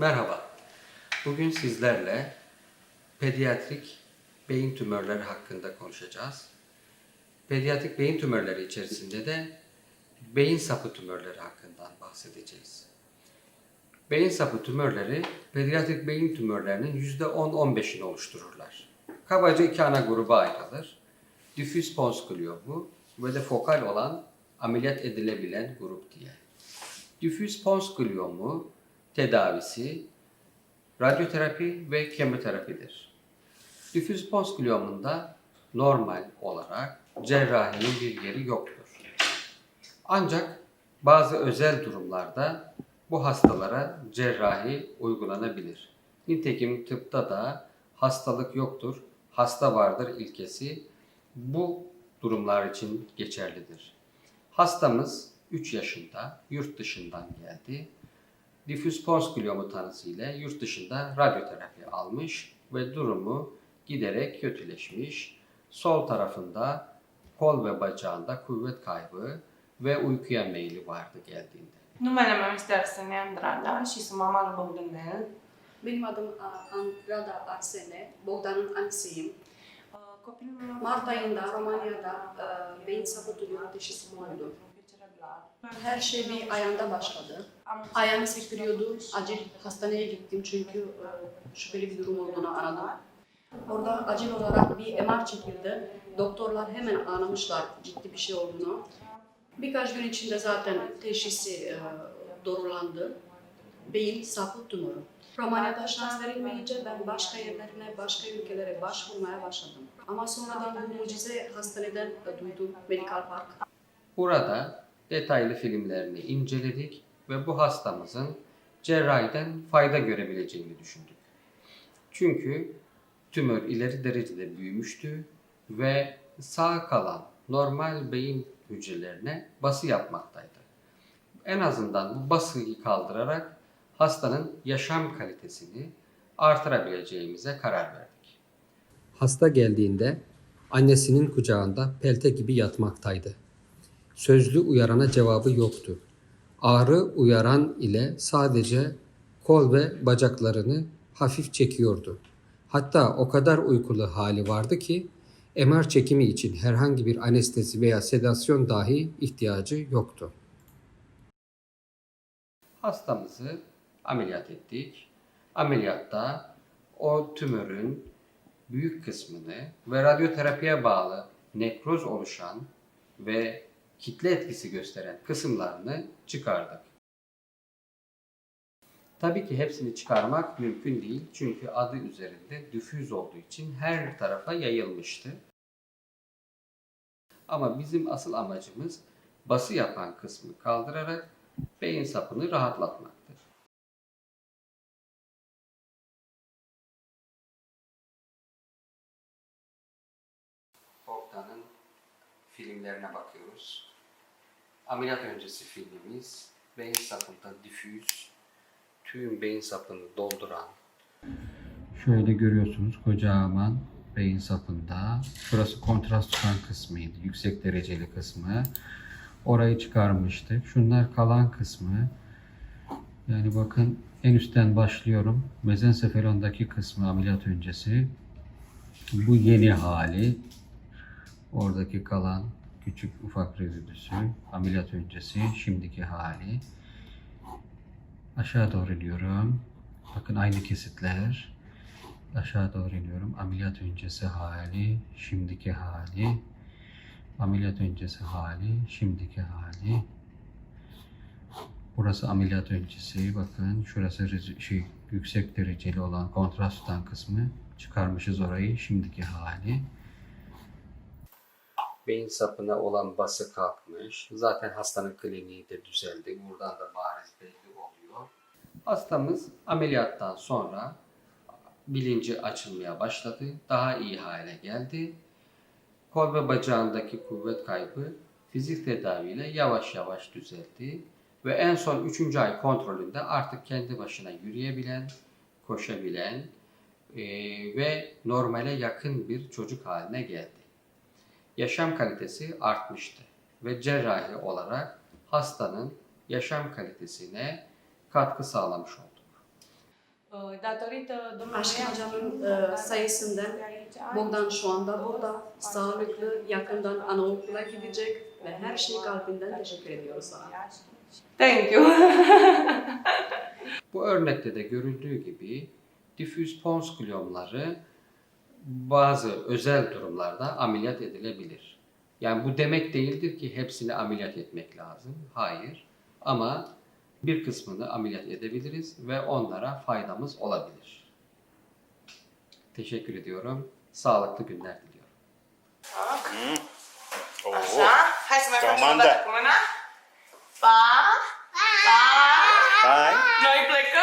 Merhaba. Bugün sizlerle pediatrik beyin tümörleri hakkında konuşacağız. Pediatrik beyin tümörleri içerisinde de beyin sapı tümörleri hakkında bahsedeceğiz. Beyin sapı tümörleri pediatrik beyin tümörlerinin %10-15'ini oluştururlar. Kabaca iki ana gruba ayrılır. Difüz pons gliyomu ve de fokal olan ameliyat edilebilen grup diye. Difüz pons gliyomu tedavisi radyoterapi ve kemoterapidir. Difüz gliyomunda normal olarak cerrahinin bir yeri yoktur. Ancak bazı özel durumlarda bu hastalara cerrahi uygulanabilir. Nitekim tıpta da hastalık yoktur, hasta vardır ilkesi bu durumlar için geçerlidir. Hastamız 3 yaşında yurt dışından geldi. Difüz pons gliyomu tanısıyla yurt dışında radyoterapi almış ve durumu giderek kötüleşmiş. Sol tarafında kol ve bacağında kuvvet kaybı ve uykuya meyli vardı geldiğinde. Numarama istersen Andrada, isim Amal Bogdanel. Benim adım Andrada Arsene, Bogdan'ın annesiyim. Mart ayında Romanya'da beyin sapı tümörü teşhisi oldu. Her şey bir ayağında başladı. Ayağını sektiriyordu. Acil hastaneye gittim çünkü e, şüpheli bir durum olduğunu aradım. Orada acil olarak bir MR çekildi. Doktorlar hemen anlamışlar ciddi bir şey olduğunu. Birkaç gün içinde zaten teşhisi e, doğrulandı. Beyin sapı tümörü. Romanya'da şans verilmeyince ben başka yerlerine, başka ülkelere başvurmaya başladım. Ama sonradan bu mucize hastaneden e, duydum, Medical Park. Burada detaylı filmlerini inceledik ve bu hastamızın cerrahiden fayda görebileceğini düşündük. Çünkü tümör ileri derecede büyümüştü ve sağ kalan normal beyin hücrelerine bası yapmaktaydı. En azından bu basıyı kaldırarak hastanın yaşam kalitesini artırabileceğimize karar verdik. Hasta geldiğinde annesinin kucağında pelte gibi yatmaktaydı. Sözlü uyarana cevabı yoktu. Ağrı uyaran ile sadece kol ve bacaklarını hafif çekiyordu. Hatta o kadar uykulu hali vardı ki MR çekimi için herhangi bir anestezi veya sedasyon dahi ihtiyacı yoktu. Hastamızı ameliyat ettik. Ameliyatta o tümörün büyük kısmını ve radyoterapiye bağlı nekroz oluşan ve kitle etkisi gösteren kısımlarını çıkardık. Tabii ki hepsini çıkarmak mümkün değil çünkü adı üzerinde difüz olduğu için her tarafa yayılmıştı. Ama bizim asıl amacımız bası yapan kısmı kaldırarak beyin sapını rahatlatmaktır. Bogdan'ın filmlerine bakıyoruz. Ameliyat öncesi filmimiz beyin sapında difüz, tüm beyin sapını dolduran. Şöyle görüyorsunuz kocaman beyin sapında. Şurası kontrast tutan kısmıydı. Yüksek dereceli kısmı. Orayı çıkarmıştık. Şunlar kalan kısmı. Yani bakın en üstten başlıyorum. Mezensefelondaki kısmı ameliyat öncesi. Bu yeni hali. Oradaki kalan küçük ufak rezidüsü ameliyat öncesi, şimdiki hali. Aşağı doğru iniyorum. Bakın aynı kesitler. Aşağı doğru iniyorum. Ameliyat öncesi hali, şimdiki hali. Ameliyat öncesi hali, şimdiki hali. Burası ameliyat öncesi. Bakın şurası şey yüksek dereceli olan kontrast tutan kısmı. Çıkarmışız orayı. Şimdiki hali beyin sapına olan bası kalkmış. Zaten hastanın kliniği de düzeldi. Buradan da bariz belli oluyor. Hastamız ameliyattan sonra bilinci açılmaya başladı. Daha iyi hale geldi. Kol ve bacağındaki kuvvet kaybı fizik tedaviyle yavaş yavaş düzeldi. Ve en son 3. ay kontrolünde artık kendi başına yürüyebilen, koşabilen eee, ve normale yakın bir çocuk haline geldi yaşam kalitesi artmıştı ve cerrahi olarak hastanın yaşam kalitesine katkı sağlamış olduk. Datorită domnului Aşkın hocamın e, Bogdan sayesinde Bogdan şu anda burada, sağlıklı, yakından anaokula gidecek ve her şey kalbinden teşekkür ediyoruz sana. Thank you. Bu örnekte de görüldüğü gibi difüz pons gliyomları bazı özel durumlarda ameliyat edilebilir. Yani bu demek değildir ki hepsini ameliyat etmek lazım. Hayır. Ama bir kısmını ameliyat edebiliriz ve onlara faydamız olabilir. Teşekkür ediyorum. Sağlıklı günler diliyorum. Oo. Așa, hai să mai facem o dată cu mâna. Pa! Pa! Hai. Noi plecăm!